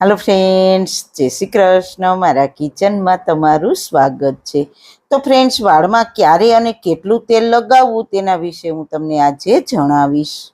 હાલો friends જય શ્રી કૃષ્ણ. મારા કિચનમાં તમારું સ્વાગત છે. તો ફ્રેન્ડ્સ વાળમાં ક્યારે અને કેટલું તેલ લગાવવું તેના વિશે હું તમને આજે જણાવીશ.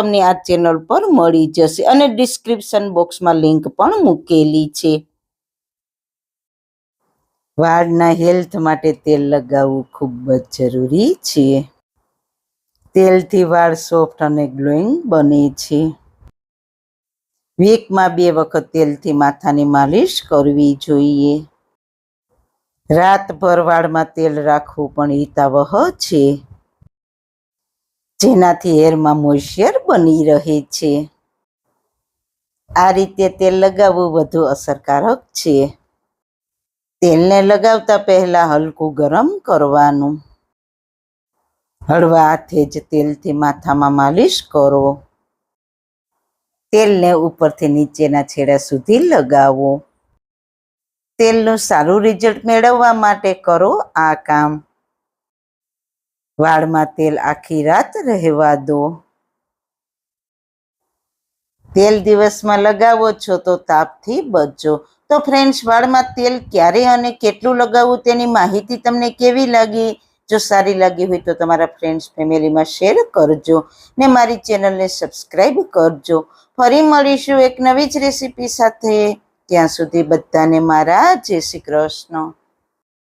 તમને આ ચેનલ પર મળી જશે અને ડિસ્ક્રિપ્શન બોક્સમાં લિંક પણ મૂકેલી છે. વાળના હેલ્થ માટે તેલ લગાવવું ખૂબ જ જરૂરી છે. તેલથી વાળ સોફ્ટ અને ગ્લોઈંગ બને છે. વીકમાં બે વખત તેલથી માથાની માલિશ કરવી જોઈએ. રાતભર વાળમાં તેલ રાખવું પણ હિતાવહ છે. જેનાથી હેરમાં મોઇશ્ચર બની રહે છે. આ રીતે તેલ લગાવવું વધુ અસરકારક છે. તેલને લગાવતા પહેલા હલકું ગરમ કરવાનું. હળવા હાથે જ તેલથી માથામાં માલિશ કરો. તેલને ઉપરથી નીચેના છેડા સુધી લગાવો. તેલનું સારું રિઝલ્ટ મેળવવા માટે કરો આ કામ. વાળમાં તેલ આખી રાત રહેવા દો. તેલ દિવસમાં લગાવો છો તો તાપથી બચો. તો ફ્રેન્ડ્સ વાળમાં તેલ ક્યારે અને કેટલું લગાવવું તેની માહિતી તમને કેવી લાગી? જો સારી લાગી હોય તો તમારા ફ્રેન્ડ્સ ફેમિલીમાં શેર કરજો ને મારી ચેનલને સબસ્ક્રાઈબ કરજો. ફરી મળીશું એક નવી જ રેસીપી સાથે. ત્યાં સુધી બધાને મારા જય શ્રી કૃષ્ણ.